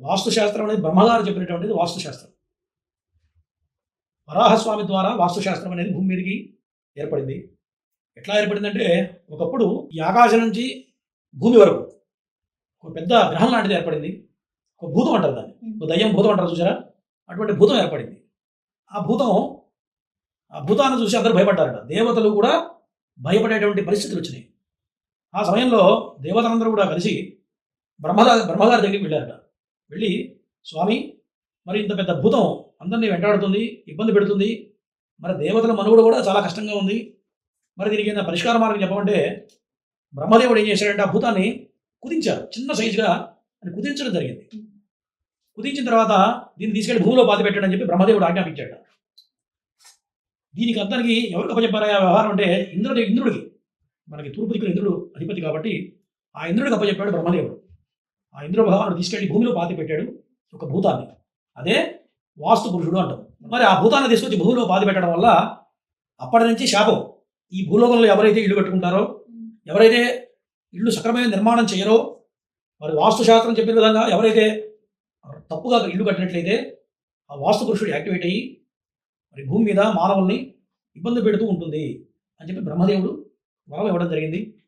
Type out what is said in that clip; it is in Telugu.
వాస్తుశాస్త్రం అనేది బ్రహ్మగారు చెప్పినటువంటిది వాస్తుశాస్త్రం. వరాహస్వామి ద్వారా వాస్తుశాస్త్రం అనేది భూమి మీదకి ఏర్పడింది. ఎట్లా ఏర్పడిందంటే ఒకప్పుడు ఈ ఆకాశం నుంచి భూమి వరకు ఒక పెద్ద గ్రహం లాంటిది ఏర్పడింది. ఒక భూతం అంటారు దాన్ని. ఒక దయ్యం భూతం అంటారు చూసారా? అటువంటి భూతం ఏర్పడింది. ఆ భూతం ఆ భూతాన్ని చూసి అందరూ భయపడ్డారట. దేవతలు కూడా భయపడేటువంటి పరిస్థితులు వచ్చినాయి. ఆ సమయంలో దేవతలందరూ కూడా కలిసి బ్రహ్మగారి బ్రహ్మగారి దగ్గరికి వెళ్ళారట. వెళ్ళి స్వామి మరి ఇంత పెద్ద భూతం అందరినీ వెంటాడుతుంది ఇబ్బంది పెడుతుంది. మరి దేవతల మనుగడ కూడా చాలా కష్టంగా ఉంది. మరి దీనికి ఏదైనా పరిష్కార మార్గం చెప్పమంటే బ్రహ్మదేవుడు ఏం చేశాడంటే ఆ భూతాన్ని కుదించారు. చిన్న సైజుగా అని కుదించడం జరిగింది. కుదించిన తర్వాత దీన్ని తీసుకెళ్ళి భూమిలో పాతి పెట్టాడని చెప్పి బ్రహ్మదేవుడు ఆజ్ఞాపించాడు. దీనికి అందరికీ ఎవరికి అప్పచెప్పారా ఆ వ్యవహారం అంటే ఇంద్రుడి ఇంద్రుడికి. మనకి తూర్పు దిక్కున ఇంద్రుడు అధిపతి కాబట్టి ఆ ఇంద్రుడికి అప్పచెప్పాడు బ్రహ్మదేవుడు. ఆ ఇంద్ర తీసుకెళ్ళి భూమిలో పాతి పెట్టాడు ఒక భూతాన్ని. అదే వాస్తు పురుషుడు అంటాం. మరి ఆ భూతాన్ని తీసుకొచ్చి భూమిలో పాతి పెట్టడం వల్ల అప్పటి నుంచి శాపం. ఈ భూలోకంలో ఎవరైతే ఇల్లు కట్టుకుంటారో ఎవరైతే ఇల్లు సక్రమైన నిర్మాణం చేయరో మరి వాస్తు శాస్త్రం చెప్పిన విధంగా ఎవరైతే తప్పుగా ఇల్లు కట్టినట్లయితే ఆ వాస్తు పురుషుడు యాక్టివేట్ అయ్యి మరి భూమి మీద మానవుల్ని ఇబ్బంది పెడుతూ ఉంటుంది అని చెప్పి బ్రహ్మదేవుడు వరం ఇవ్వడం జరిగింది.